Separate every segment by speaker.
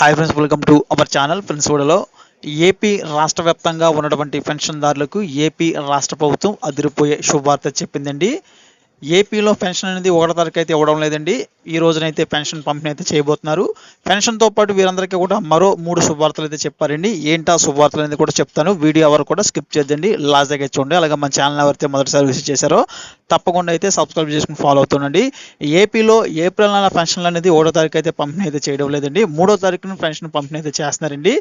Speaker 1: Hi friends welcome to our channel friends కూడా AP రాష్ట్ర వ్యాప్తంగా ఉన్నటువంటి పెన్షన్దారులకు ఏపీ రాష్ట్ర ప్రభుత్వం అదిరిపోయే శుభవార్త చెప్పిందండి. ఏపీలో పెన్షన్ అనేది ఒకటో తారీఖు అయితే ఇవ్వడం లేదండి. ఈ రోజునైతే పెన్షన్ పంపిణీ అయితే చేయబోతున్నారు పెన్షన్తో పాటు వీరందరికీ కూడా మరో మూడు శుభవార్తలు అయితే చెప్పారండి. ఏంటా శుభవార్తలు అనేది కూడా చెప్తాను. వీడియో ఎవరు కూడా స్కిప్ చేద్దండి లాస్ట్ దగ్గర చూడండి. అలాగే మన ఛానల్ ఎవరైతే మొదటిసారి విజిట్ చేశారో తప్పకుండా అయితే సబ్స్క్రైబ్ చేసుకుని ఫాలో అవుతుండండి. ఏపీలో ఏప్రిల్ నెల పెన్షన్లు అనేది ఒకటో తారీఖు అయితే పంపిణీ అయితే చేయడం లేదండి. మూడో తారీఖున పెన్షన్ పంపిణీ అయితే చేస్తున్నారండి.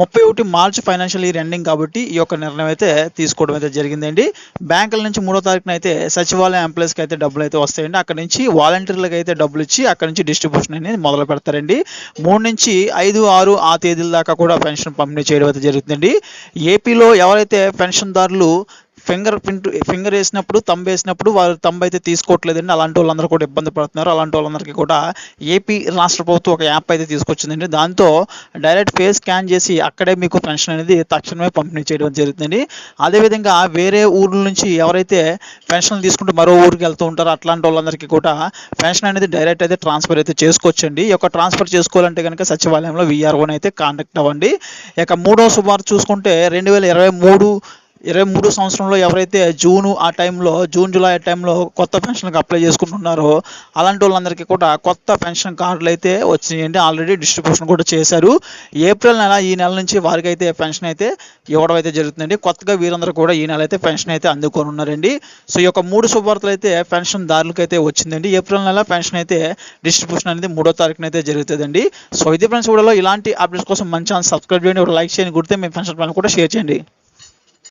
Speaker 1: ముప్పై ఒకటి మార్చ్ ఫైనాన్షియల్ ఇయర్ ఎండింగ్ కాబట్టి ఈ యొక్క నిర్ణయం అయితే తీసుకోవడం అయితే జరిగిందండి. బ్యాంకుల నుంచి మూడో తారీఖున అయితే సచివాలయం ఎంప్లాయీస్కి అయితే డబ్బులు అయితే వస్తాయండి. అక్కడ నుంచి వాలంటీర్లకు అయితే డబ్బులు ఇచ్చి అక్కడ నుంచి డిస్ట్రిబ్యూషన్ అనేది మొదలు పెడతారండి. మూడు నుంచి ఐదు ఆరు ఆ తేదీల దాకా కూడా పెన్షన్ పంపిణీ చేయడం అయితే జరుగుతుందండి. ఏపీలో ఎవరైతే పెన్షన్దారులు ఫింగర్ ప్రింట్ ఫింగర్ వేసినప్పుడు తంబ్ వేసినప్పుడు వారు తంబ్ అయితే తీసుకోవట్లేదండి. అలాంటి వాళ్ళందరూ కూడా ఇబ్బంది పడుతున్నారు. అలాంటి వాళ్ళందరికీ కూడా ఏపీ రాష్ట్ర ప్రభుత్వం ఒక యాప్ అయితే తీసుకొచ్చిందండి. దాంతో డైరెక్ట్ ఫేస్ స్కాన్ చేసి అక్కడే మీకు పెన్షన్ అనేది తక్షణమే పంపిణీ చేయడం జరుగుతుంది అదేవిధంగా వేరే ఊర్ల నుంచి ఎవరైతే పెన్షన్ తీసుకుంటూ మరో ఊరికి వెళ్తూ ఉంటారో అట్లాంటి వాళ్ళందరికీ కూడా పెన్షన్ అనేది డైరెక్ట్ అయితే ట్రాన్స్ఫర్ అయితే చేసుకోవచ్చండి. ఈ యొక్క ట్రాన్స్ఫర్ చేసుకోవాలంటే కనుక సచివాలయంలో విఆర్ఓని అయితే కాంటాక్ట్ అవ్వండి. ఇక మూడో సుమారు చూసుకుంటే రెండు వేల ఇరవై మూడు ఇరవై మూడు సంవత్సరంలో ఎవరైతే జూను ఆ టైంలో జూన్ జూలై ఆ టైంలో కొత్త పెన్షన్కి అప్లై చేసుకుంటున్నారో అలాంటి వాళ్ళందరికీ కూడా కొత్త పెన్షన్ కార్డులు అయితే వచ్చినాయండి. ఆల్రెడీ డిస్ట్రిబ్యూషన్ కూడా చేశారు. ఏప్రిల్ నెల ఈ నెల నుంచి వారికి అయితే పెన్షన్ అయితే ఇవ్వడం అయితే జరుగుతుందండి. కొత్తగా వీరందరూ కూడా ఈ నెల అయితే పెన్షన్ అయితే అందుకొని ఉన్నారండి. సో ఈ యొక్క మూడు శుభవార్తలు అయితే పెన్షన్ దారులకు అయితే వచ్చిందండి. ఏప్రిల్ నెల పెన్షన్ అయితే డిస్ట్రిబ్యూషన్ అనేది మూడో తారీఖున అయితే జరుగుతుందండి. సో ఇది ఫ్రెండ్స్ కూడా ఇలాంటి అప్డేట్స్ కోసం మంచి ఛానల్ సబ్స్క్రైబ్ చేయండి. ఒక లైక్ చేయండి. గుర్తే మీ పెన్షన్ పని కూడా షేర్ చేయండి.